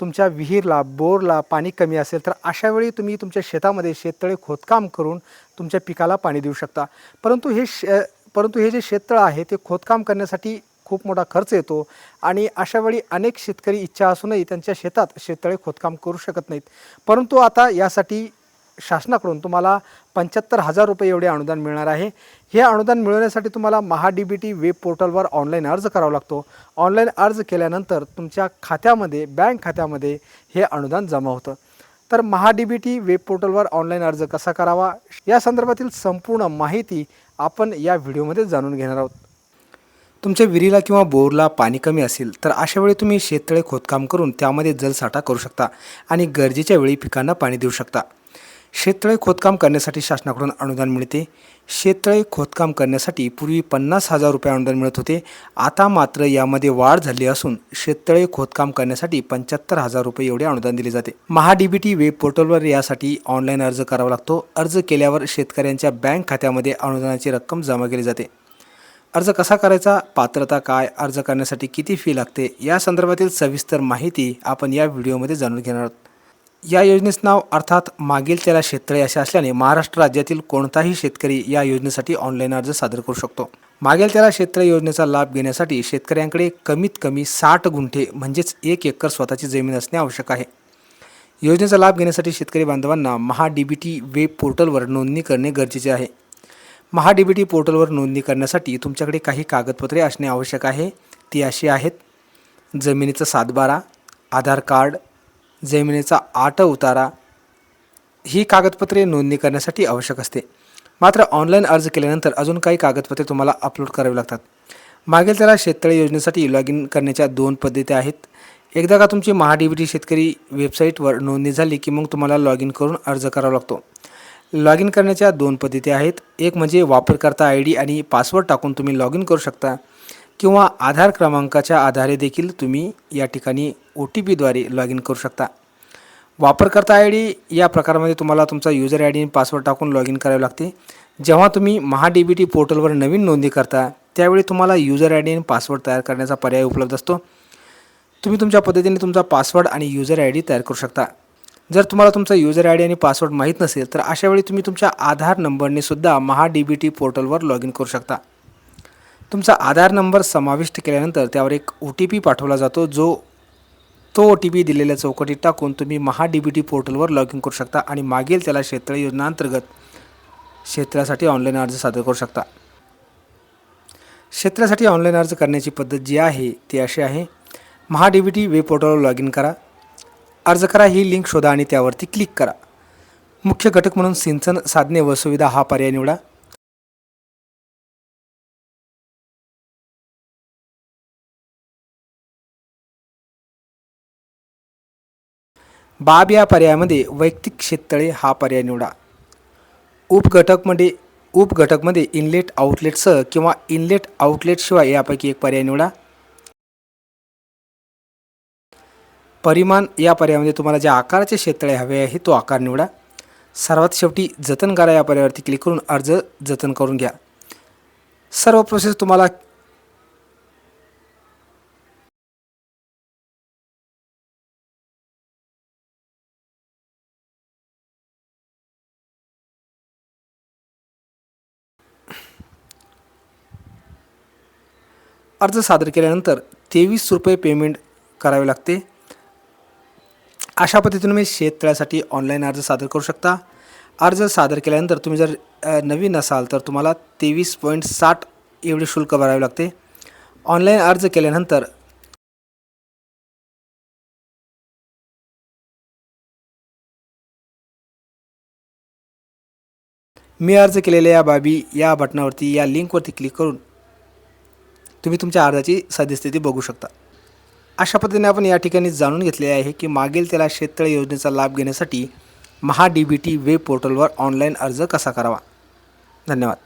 तुमच्या विहीरला बोरला पाणी कमी असेल तर अशा वेळी तुम्ही तुमच्या शेतामध्ये शेततळे खोदकाम करून तुमच्या पिकाला पाणी देऊ शकता. परंतु हे श परंतु हे जे शेततळं आहे ते खोदकाम करण्यासाठी खूप मोठा खर्च येतो आणि अशा वेळी अनेक शेतकरी इच्छा असूनही त्यांच्या शेतात शेततळे खोदकाम करू शकत नाहीत. परंतु आता यासाठी शासनाकडून तुम्हाला पंच्याहत्तर हजार रुपये एवढे अनुदान मिळणार आहे. हे अनुदान मिळवण्यासाठी तुम्हाला Maha D B T web पोर्टलवर ऑनलाईन अर्ज करावा लागतो. ऑनलाईन अर्ज केल्यानंतर तुमच्या खात्यामध्ये बँक खात्यामध्ये हे अनुदान जमा होतं. तर Maha D B T web पोर्टलवर ऑनलाईन अर्ज कसा करावा? या संदर्भातील संपूर्ण माहिती आपण या व्हिडिओमध्ये जाणून घेणार आहोत. तुमच्या विहिरीला किंवा बोरला पाणी कमी असेल तर अशा वेळी तुम्ही शेततळे खोदकाम करून त्यामध्ये जलसाठा करू शकता आणि गरजेच्या वेळी पिकांना पाणी देऊ शकता. शेततळे खोदकाम करण्यासाठी शासनाकडून अनुदान मिळते. शेततळे खोदकाम करण्यासाठी पूर्वी पन्नास हजार रुपये अनुदान मिळत होते. आता मात्र यामध्ये वाढ झाली असून शेततळे खोदकाम करण्यासाठी पंच्याहत्तर हजार रुपये एवढे अनुदान दिले जाते. Maha D B T web पोर्टलवर यासाठी ऑनलाईन अर्ज करावा लागतो. अर्ज केल्यावर शेतकऱ्यांच्या बँक खात्यामध्ये अनुदानाची रक्कम जमा केली जाते. अर्ज कसा करायचा? पात्रता काय? अर्ज करण्यासाठी किती फी लागते? या संदर्भातील सविस्तर माहिती आपण या व्हिडिओमध्ये जाणून घेणार आहोत. या योजनेचं नाव अर्थात मागील त्याला शेततळे असे असल्याने महाराष्ट्र राज्यातील कोणताही शेतकरी या योजनेसाठी ऑनलाईन अर्ज सादर करू शकतो. मागेल त्याला शेततळे योजनेचा लाभ घेण्यासाठी शेतकऱ्यांकडे कमीत कमी साठ गुंठे म्हणजेच एक एकर स्वतःची जमीन असणे आवश्यक आहे. योजनेचा लाभ घेण्यासाठी शेतकरी बांधवांना Maha D B T web पोर्टलवर नोंदणी करणे गरजेचे आहे. महा डी बी टी पोर्टलवर नोंदणी करण्यासाठी तुमच्याकडे काही कागदपत्रे असणे आवश्यक आहे. ती अशी आहेत. जमिनीचा सातबारा आधार कार्ड जमिनीचा आट उतारा ही कागदपत्रे नोंदणी करण्यासाठी आवश्यक असते. मात्र ऑनलाईन अर्ज केल्यानंतर अजून काही कागदपत्रे तुम्हाला अपलोड करावी लागतात. मागील त्याला शेततळे योजनेसाठी लॉग इन करण्याच्या दोन पद्धती आहेत. एकदा का तुमची महा डी बी शेतकरी वेबसाईटवर नोंदणी झाली की मग तुम्हाला लॉग इन करून अर्ज करावा लागतो. लॉग इन करण्याच्या दोन पद्धती आहेत. एक म्हणजे वापरकर्ता आय डी आणि पासवर्ड टाकून तुम्ही लॉग इन करू शकता. किंवा आधार क्रमांकाच्या आधारे देखील तुम्ही या ठिकाणी ओ टी पीद्वारे लॉग इन करू शकता. वापरकर्ता आय डी या प्रकारामध्ये तुम्हाला तुमचा युजर आय डी आणि पासवर्ड टाकून लॉग इन करावे लागते. जेव्हा तुम्ही महा डी बी टी पोर्टलवर नवीन नोंदणी करता त्यावेळी तुम्हाला युजर आय डी आणि पासवर्ड तयार करण्याचा पर्याय उपलब्ध असतो. तुम्ही तुमच्या पद्धतीने तुमचा पासवर्ड आणि युजर आय डी तयार करू शकता. जर तुम्हाला तुमचा युजर आय डी आणि पासवर्ड माहीत नसेल तर अशावेळी तुम्ही तुमच्या आधार नंबरने सुद्धा महा डी बी टी पोर्टलवर लॉग इन करू शकता. तुमचा आधार नंबर समाविष्ट केल्यानंतर त्यावर एक ओ टी पी पाठवला जातो जो तो ओ टी पी दिलेल्या चौकटीत टाकून तुम्ही महा डी बी टी पोर्टलवर लॉग इन करू शकता आणि मागील त्याला क्षेत्र योजनांतर्गत क्षेत्रासाठी ऑनलाईन अर्ज सादर करू शकता. क्षेत्रासाठी ऑनलाईन अर्ज करण्याची पद्धत जी आहे ती अशी आहे. Maha D B T web पोर्टलवर लॉग इन करा. अर्ज करा ही लिंक शोधा आणि त्यावरती क्लिक करा. मुख्य घटक म्हणून सिंचन साधने व सुविधा हा पर्याय निवडा. बाब या पर्यायामध्ये वैयक्तिक शेततळे हा पर्याय निवडा. उपघटकमध्ये उपघटकमध्ये इनलेट आउटलेटसह किंवा इनलेट आउटलेटशिवाय यापैकी एक पर्याय निवडा. परिमाण या पर्यायामध्ये तुम्हाला ज्या आकाराचे शेततळे हवे आहे तो आकार निवडा. सर्वात शेवटी जतन करा या पर्यायावरती क्लिक करून अर्ज जतन करून घ्या. सर्व प्रोसेस तुम्हाला अर्ज सादर केल्यानंतर तेवीस रुपये पेमेंट करावे लागते. अशा पद्धतीने तुम्ही शेततळ्यासाठी ऑनलाईन अर्ज सादर करू शकता. अर्ज सादर केल्यानंतर तुम्ही जर नवीन असाल तर तुम्हाला तेवीस पॉईंट साठ एवढे शुल्क भरावे लागते. ऑनलाईन अर्ज केल्यानंतर मी अर्ज केलेल्या या बाबी या बटनावरती या लिंकवरती क्लिक करून तुम्ही तुमच्या अर्जाची सद्यस्थिती बघू शकता. अशा पद्धतीने आपण या ठिकाणी जाणून घेतले आहे की मागील त्याला शेततळे योजनेचा लाभ घेण्यासाठी Maha D B T web पोर्टलवर ऑनलाईन अर्ज कसा करावा? धन्यवाद.